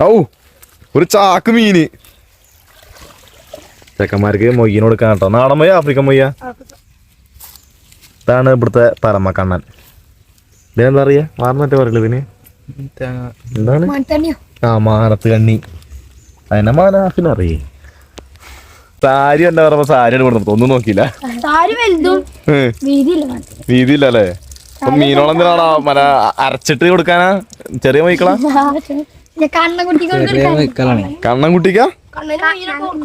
ഔ ഒരു ചാക്ക് മീന് ചെക്കന്മാർക്ക് മൊയ്യന് കൊടുക്കാൻ കേട്ടോ. നാടൻ മൊയ്യ? ആഫ്രിക്കൻ മൊയ്യ? ഇതാണ് ഇവിടുത്തെ പരമ കണ്ണൻ ഇതിനെന്താ അറിയാ മാറിന്നിട്ട് പറയില്ല ഇതിന്? എന്താണ്? ആ മാനത്ത് കണ്ണി. അതിനെ മാനാഫിന് അറിയേ. സാരി എന്താ പറയുമ്പോ സാരി കൊടുത്തു. ഒന്നും നോക്കിയില്ല. വീതിയില്ല അല്ലേ? അപ്പൊ മീനോളെന്തിനാണോ? മല അരച്ചിട്ട് കൊടുക്കാനാ? ചെറിയ മൈക്കളാ കണ്ണ കുട്ടികളുടെ ചെറിയ മക്കളാണ് കണ്ണൻ കുട്ടിക്കാ എന്റെ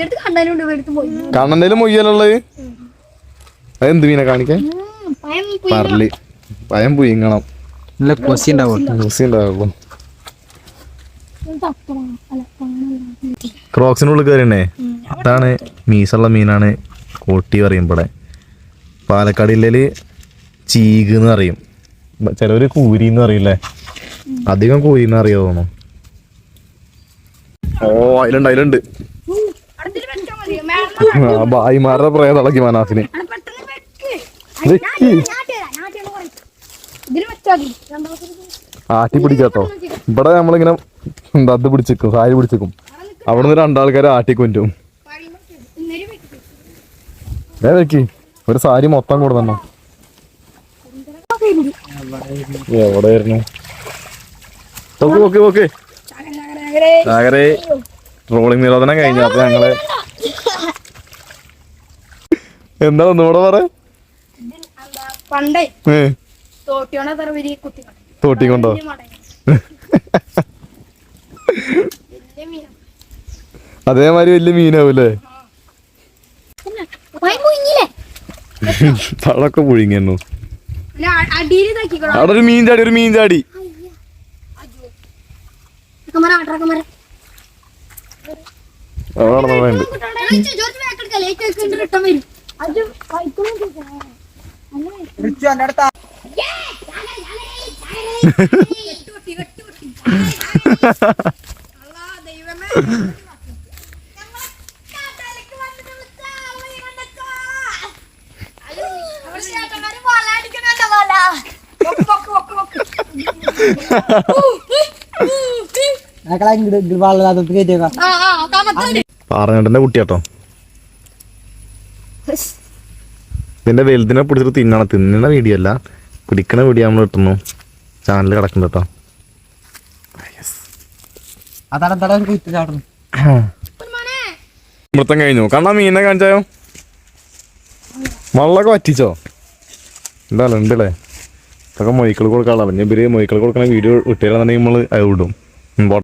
അടുത്ത് കണ്ണനുണ്ട് എടുത്ത് പോയി. കണ്ണന്റെ മൊയ്യലുള്ളത്? അതെന്ത് മീനെ കാണിക്കാൻ? പറലി പയം പുയിങ്ങണം നല്ല കൊസി ഉണ്ടാവുള്ളൂ ക്രോക്സിനുള്ളിൽ കയറിയണേ അതാണ് മീസുള്ള മീനാണ് കോട്ടി പറയുമ്പോടെ പാലക്കാട് ജില്ലയിൽ ചീഗ് എന്ന് പറയും. ചിലവര് കൂരി എന്ന് പറയില്ലേ അധികം കൂരി എന്ന് ഞാട്ടിയാണ് അതിലുണ്ട് ഭായിമാരുടെ വെച്ചാ മതി മനാസിന്. ആട്ടി പിടിക്കാട്ടോ ഇവിടെ നമ്മളിങ്ങനെ അത് പിടിച്ചിക്കും സാരി പിടിച്ചിക്കും. അവിടുന്ന് രണ്ടാൾക്കാരെ ആട്ടി കൊണ്ടും ഏ ഒരു സാരി മൊത്തം കൊടുത്തണ്ണോ എവിടെ ആയിരുന്നു ഓക്കെ ഓക്കെ ഓക്കെ. സാഗരെ. ട്രോളിംഗ് നിരോധനം കഴിഞ്ഞു. അപ്പൊ ഞങ്ങൾ എന്താ ഒന്നുകൂടെ പറ. പണ്ടേ. തോട്ടിക്കൊണ്ടോ? അതേമാതിരി വലിയ മീനാവൂലേ തളൊക്കെ ഇതാക്കിക്കോളാം അവിടെ ഒരു മീൻ ചാടി ഒരു മീൻ ചാടി. മര ആട്ടറക്കമര അവിടെ പാറഞ്ഞേട്ടന്റെ കുട്ടിയാട്ടോ. ഇതിന്റെ വലുതിനെ പിടിച്ചിട്ട് തിന്നണം. തിന്നണ വീഡിയോ അല്ല. പിടിക്കണ വീഡിയോ നമ്മൾ കിട്ടുന്നു. ചാനൽ കിടക്കുന്നുണ്ട് കേട്ടോ മൃത്തം കഴിഞ്ഞു. കണ്ണാ മീനെ കാണിച്ചായോ? വള്ളൊക്കെ വറ്റിച്ചോ? എന്തായാലും ഉണ്ടല്ലേ ഇതൊക്കെ മൊയ്ക്കൾ കൊടുക്കാനുള്ള ഇവർ മൊയ്ക്കൾ കൊടുക്കണ വീഡിയോ ഇട്ടേ നമ്മൾ അത് വിടും.